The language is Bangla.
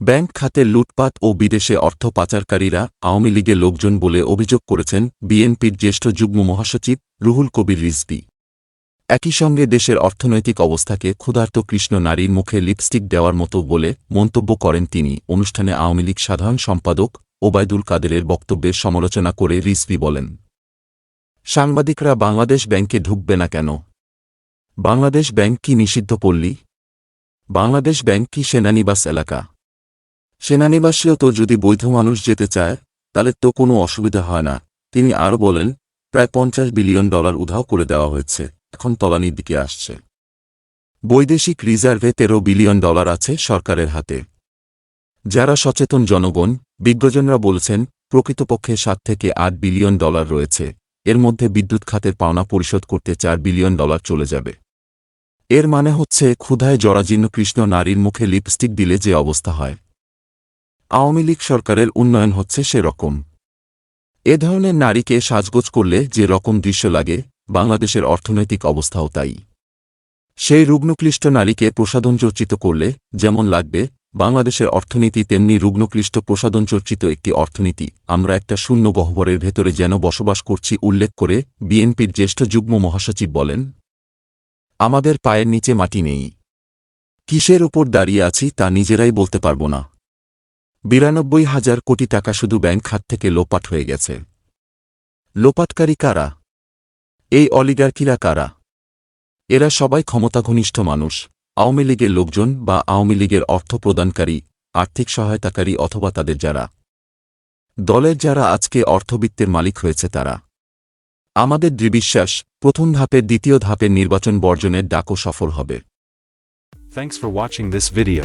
ব্যাংক খাতে লুটপাট ও বিদেশে অর্থ পাচারকারীরা আওয়ামী লীগের লোকজন বলে অভিযোগ করেছেন বিএনপির জ্যেষ্ঠ যুগ্ম মহাসচিব রুহুল কবির রিজভী। একই সঙ্গে দেশের অর্থনৈতিক অবস্থাকে ক্ষুধার্ত কৃষ্ণ নারীর মুখে লিপস্টিক দেওয়ার মতো বলে মন্তব্য করেন তিনি। অনুষ্ঠানে আওয়ামী লীগ সাধারণ সম্পাদক ওবায়দুল কাদেরের বক্তব্যের সমালোচনা করে রিজভী বলেন, সাংবাদিকরা বাংলাদেশ ব্যাংকে ঢুকবে না কেন? বাংলাদেশ ব্যাংক কি নিষিদ্ধ পল্লী বাংলাদেশ ব্যাংক কি সেনানিবাস এলাকা? সেনানিবাসেও তো যদি বৈধ মানুষ যেতে চায়, তাহলে তো কোনো অসুবিধা হয় না। তিনি আরও বলেন, প্রায় পঞ্চাশ বিলিয়ন ডলার উধাও করে দেওয়া হয়েছে, এখন তলানির দিকে আসছে। বৈদেশিক রিজার্ভে তেরো বিলিয়ন ডলার আছে সরকারের হাতে। যারা সচেতন জনগণ, বিজ্ঞজনরা বলছেন, প্রকৃতপক্ষে সাত থেকে আট বিলিয়ন ডলার রয়েছে, এর মধ্যে বিদ্যুৎ খাতের পাওনা পরিশোধ করতে চার বিলিয়ন ডলার চলে যাবে। এর মানে হচ্ছে, ক্ষুধায় জরাজীর্ণ কৃষ্ণ নারীর মুখে লিপস্টিক দিলে যে অবস্থা হয়। আওয়ামী লীগ সরকারের উন্নয়ন হচ্ছে সেরকম এ ধরনের নারীকে সাজগোজ করলে যে রকম দৃশ্য লাগে, বাংলাদেশের অর্থনৈতিক অবস্থাও তাই। সেই রুগ্নক্লিষ্ট নারীকে প্রসাধন চর্চিত করলে যেমন লাগবে, বাংলাদেশের অর্থনীতি তেমনি রুগ্নক্লিষ্ট প্রসাধন চর্চিত একটি অর্থনীতি। আমরা একটা শূন্য গহ্বরের ভেতরে যেন বসবাস করছি উল্লেখ করে বিএনপির জ্যেষ্ঠ যুগ্ম মহাসচিব বলেন। আমাদের পায়ের নিচে মাটি নেই। কিসের ওপর দাঁড়িয়ে আছি তা নিজেরাই বলতে পারব না। বিরানব্বই হাজার কোটি টাকা শুধু ব্যাংক খাত থেকে লোপাট হয়ে গেছে। লোপাটকারী কারা? এই অলিগার্কিরা কারা? এরা সবাই ক্ষমতাঘনিষ্ঠ মানুষ। আওয়ামী লীগের লোকজন বা আওয়ামী লীগের অর্থ প্রদানকারী, আর্থিক সহায়তাকারী অথবা তাদের যারা। দলের যারা আজকে অর্থবিত্তের মালিক হয়েছে তারা। আমাদের দৃঢ়বিশ্বাস, প্রথম ধাপের দ্বিতীয় ধাপের নির্বাচন বর্জনের ডাকও সফল হবে। Thanks for watching this video.